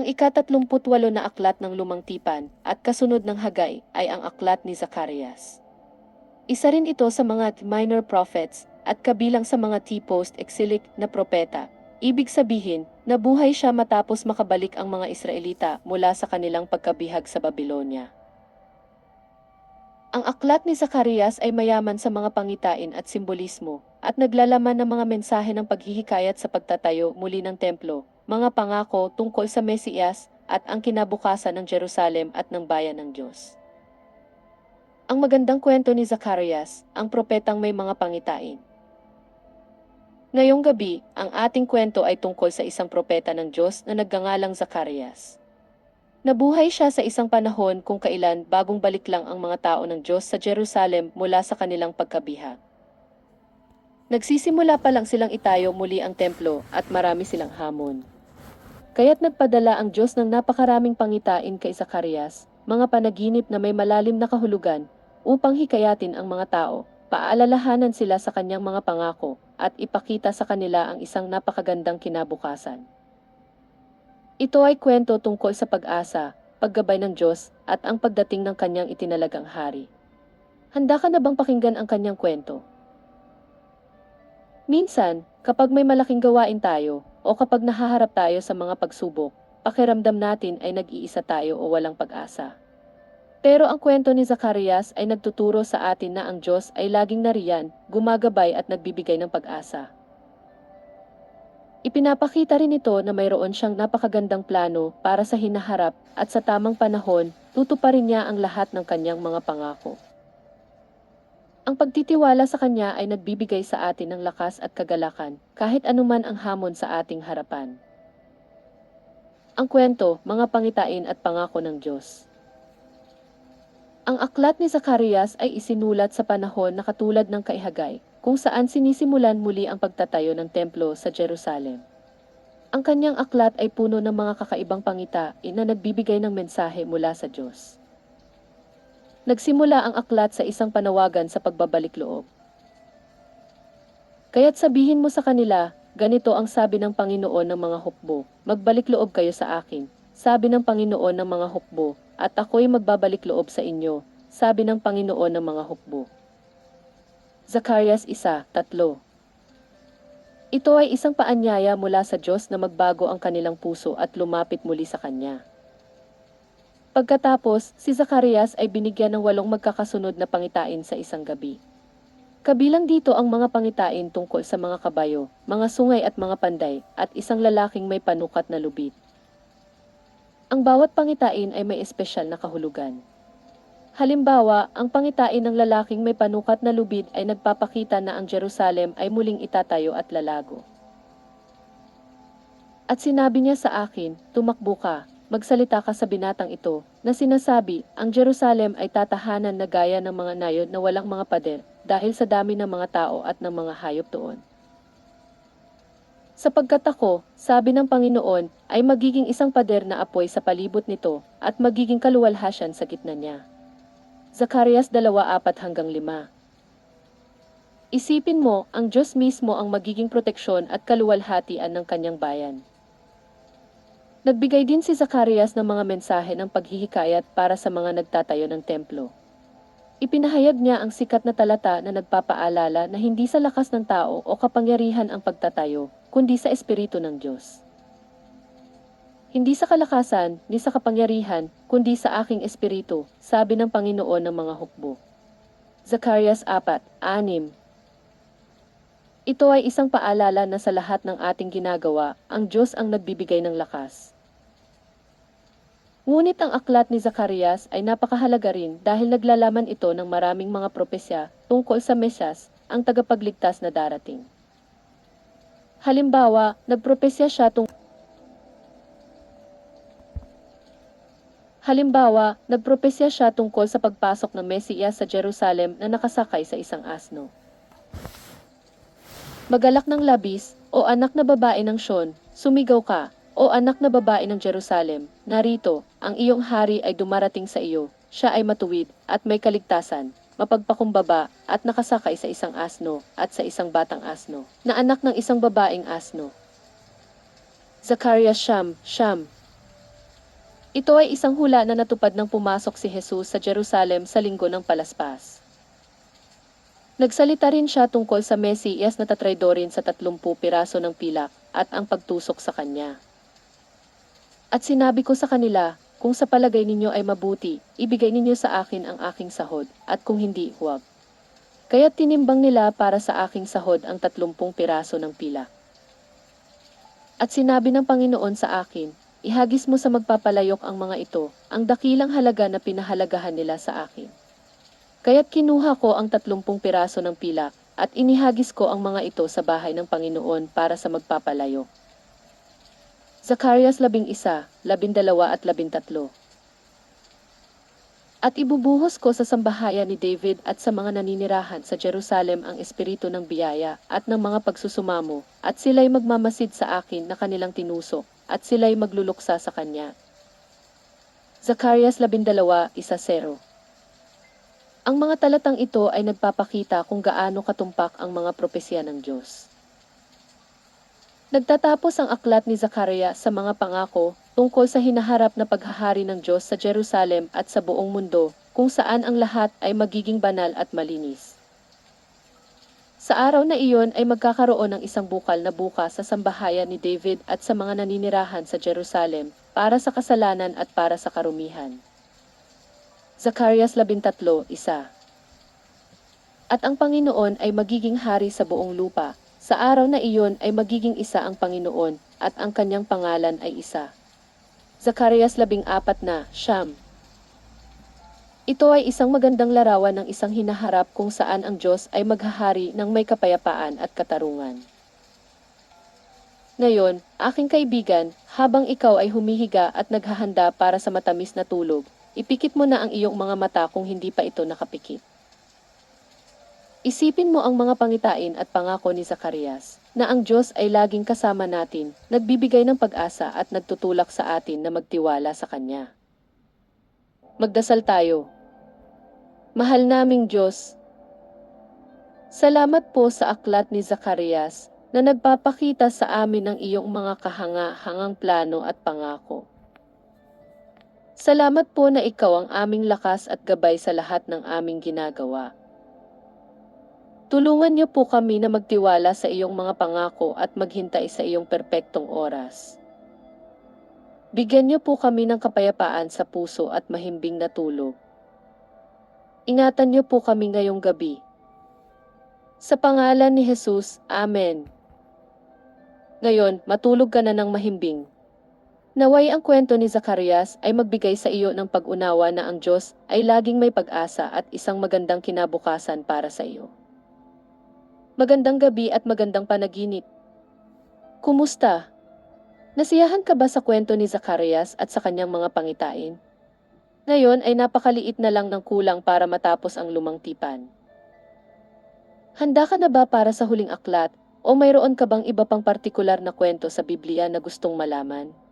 Ang ikatatlumputwalo na aklat ng Lumang Tipan at kasunod ng Hagay ay ang aklat ni Zacarias. Isa rin ito sa mga minor prophets at kabilang sa mga T-post-exilic na propeta. Ibig sabihin, nabuhay siya matapos makabalik ang mga Israelita mula sa kanilang pagkabihag sa Babylonia. Ang aklat ni Zacarias ay mayaman sa mga pangitain at simbolismo at naglalaman ng mga mensahe ng paghihikayat sa pagtatayo muli ng templo, mga pangako tungkol sa Mesiyas at ang kinabukasan ng Jerusalem at ng bayan ng Diyos. Ang magandang kwento ni Zacarias, ang propetang may mga pangitain. Ngayong gabi, ang ating kwento ay tungkol sa isang propeta ng Diyos na nagngangalang Zacarias. Nabuhay siya sa isang panahon kung kailan bagong balik lang ang mga tao ng Diyos sa Jerusalem mula sa kanilang pagkabihag. Nagsisimula pa lang silang itayo muli ang templo at marami silang hamon. Kaya't nagpadala ang Diyos ng napakaraming pangitain kay Zacarias, mga panaginip na may malalim na kahulugan, upang hikayatin ang mga tao, paalalahanan sila sa kanyang mga pangako, at ipakita sa kanila ang isang napakagandang kinabukasan. Ito ay kwento tungkol sa pag-asa, paggabay ng Diyos, at ang pagdating ng kanyang itinalagang hari. Handa ka na bang pakinggan ang kanyang kwento? Minsan, kapag may malaking gawain tayo, o kapag nahaharap tayo sa mga pagsubok, pakiramdam natin ay nag-iisa tayo o walang pag-asa. Pero ang kwento ni Zacarias ay nagtuturo sa atin na ang Diyos ay laging nariyan, gumagabay at nagbibigay ng pag-asa. Ipinapakita rin ito na mayroon siyang napakagandang plano para sa hinaharap at sa tamang panahon, tutuparin niya ang lahat ng kanyang mga pangako. Ang pagtitiwala sa kanya ay nagbibigay sa atin ng lakas at kagalakan kahit anuman ang hamon sa ating harapan. Ang kwento, mga pangitain at pangako ng Diyos. Ang aklat ni Zacarias ay isinulat sa panahon na katulad ng kaihagay, kung saan sinisimulan muli ang pagtatayo ng templo sa Jerusalem. Ang kanyang aklat ay puno ng mga kakaibang pangita na nagbibigay ng mensahe mula sa Diyos. Nagsimula ang aklat sa isang panawagan sa pagbabalik loob. Kaya't sabihin mo sa kanila, ganito ang sabi ng Panginoon ng mga hukbo, magbalik loob kayo sa akin, sabi ng Panginoon ng mga hukbo, at ako'y magbabalik loob sa inyo, sabi ng Panginoon ng mga hukbo. Zacarias 1:3 Ito ay isang paanyaya mula sa Diyos na magbago ang kanilang puso at lumapit muli sa Kanya. Pagkatapos, si Zacarias ay binigyan ng walong magkakasunod na pangitain sa isang gabi. Kabilang dito ang mga pangitain tungkol sa mga kabayo, mga sungay at mga panday, at isang lalaking may panukat na lubid. Ang bawat pangitain ay may espesyal na kahulugan. Halimbawa, ang pangitain ng lalaking may panukat na lubid ay nagpapakita na ang Jerusalem ay muling itatayo at lalago. At sinabi niya sa akin, tumakbo ka, magsalita ka sa binatang ito, na sinasabi, ang Jerusalem ay tatahanan na gaya ng mga nayon na walang mga pader, dahil sa dami ng mga tao at ng mga hayop doon. Sapagkat ako, sabi ng Panginoon, ay magiging isang pader na apoy sa palibot nito, at magiging kaluwalhasyan sa gitna niya. Zacarias 2:4 hanggang 5 Isipin mo, ang Diyos mismo ang magiging proteksyon at kaluwalhatian ng kanyang bayan. Nagbigay din si Zacarias ng mga mensahe ng paghihikayat para sa mga nagtatayo ng templo. Ipinahayag niya ang sikat na talata na nagpapaalala na hindi sa lakas ng tao o kapangyarihan ang pagtatayo, kundi sa Espiritu ng Diyos. Hindi sa kalakasan, ni sa kapangyarihan, kundi sa aking Espiritu, sabi ng Panginoon ng mga hukbo. Zacarias 4:6 Ito ay isang paalala na sa lahat ng ating ginagawa, ang Diyos ang nagbibigay ng lakas. Ngunit ang aklat ni Zacarias ay napakahalaga rin dahil naglalaman ito ng maraming mga propesya tungkol sa Mesyas, ang tagapagligtas na darating. Halimbawa, nagpropesya siya tungkol Halimbawa, nagpropesya siya tungkol sa pagpasok ng Mesiyas sa Jerusalem na nakasakay sa isang asno. Magalak ng labis, o anak na babae ng Sion, sumigaw ka, o anak na babae ng Jerusalem, narito, ang iyong hari ay dumarating sa iyo, siya ay matuwid, at may kaligtasan, mapagpakumbaba, at nakasakay sa isang asno, at sa isang batang asno, na anak ng isang babaeng asno. Zacarias Sham, Sham, Ito ay isang hula na natupad nang pumasok si Jesus sa Jerusalem sa linggo ng palaspas. Nagsalita rin siya tungkol sa Mesiyas na tatraydorin sa 30 piraso ng pilak at ang pagtusok sa kanya. At sinabi ko sa kanila, kung sa palagay ninyo ay mabuti, ibigay ninyo sa akin ang aking sahod, at kung hindi, huwag. Kaya tinimbang nila para sa aking sahod ang 30 piraso ng pilak. At sinabi ng Panginoon sa akin, ihagis mo sa magpapalayok ang mga ito, ang dakilang halaga na pinahalagahan nila sa akin. Kaya't kinuha ko ang 30 piraso ng pilak, at inihagis ko ang mga ito sa bahay ng Panginoon para sa magpapalayok. Zacarias 11, 12 at 13 At ibubuhos ko sa sambahayan ni David at sa mga naninirahan sa Jerusalem ang espiritu ng biyaya at ng mga pagsusumamo, at sila'y magmamasid sa akin na kanilang tinusok, at sila'y magluluksa sa kanya. Zacarias 12, 1-0 Ang mga talatang ito ay nagpapakita kung gaano katumpak ang mga propesya ng Diyos. Nagtatapos ang aklat ni Zakaria sa mga pangako tungkol sa hinaharap na paghahari ng Diyos sa Jerusalem at sa buong mundo, kung saan ang lahat ay magiging banal at malinis. Sa araw na iyon ay magkakaroon ng isang bukal na bukas sa sambahayan ni David at sa mga naninirahan sa Jerusalem para sa kasalanan at para sa karumihan. Zacarias 13:1 At ang Panginoon ay magiging hari sa buong lupa. Sa araw na iyon ay magiging isa ang Panginoon at ang kanyang pangalan ay isa. Zacarias 14 na, Siyam. Ito ay isang magandang larawan ng isang hinaharap kung saan ang Diyos ay maghahari ng may kapayapaan at katarungan. Ngayon, aking kaibigan, habang ikaw ay humihiga at naghahanda para sa matamis na tulog, ipikit mo na ang iyong mga mata kung hindi pa ito nakapikit. Isipin mo ang mga pangitain at pangako ni Zacarias, na ang Diyos ay laging kasama natin, nagbibigay ng pag-asa at nagtutulak sa atin na magtiwala sa Kanya. Magdasal tayo. Mahal naming Diyos, salamat po sa aklat ni Zacarias na nagpapakita sa amin ng iyong mga kahanga-hangang plano at pangako. Salamat po na ikaw ang aming lakas at gabay sa lahat ng aming ginagawa. Tulungan niyo po kami na magtiwala sa iyong mga pangako at maghintay sa iyong perpektong oras. Bigyan niyo po kami ng kapayapaan sa puso at mahimbing na tulog. Ingatan niyo po kami ngayong gabi. Sa pangalan ni Jesus, Amen. Ngayon, matulog ka na ng mahimbing. Naway ang kwento ni Zacarias ay magbigay sa iyo ng pag-unawa na ang Diyos ay laging may pag-asa at isang magandang kinabukasan para sa iyo. Magandang gabi at magandang panaginip. Kumusta? Nasiyahan ka ba sa kwento ni Zacarias at sa kanyang mga pangitain? Ngayon ay napakaliit na lang ng kulang para matapos ang lumang tipan. Handa ka na ba para sa huling aklat o mayroon ka bang iba pang partikular na kwento sa Biblia na gustong malaman?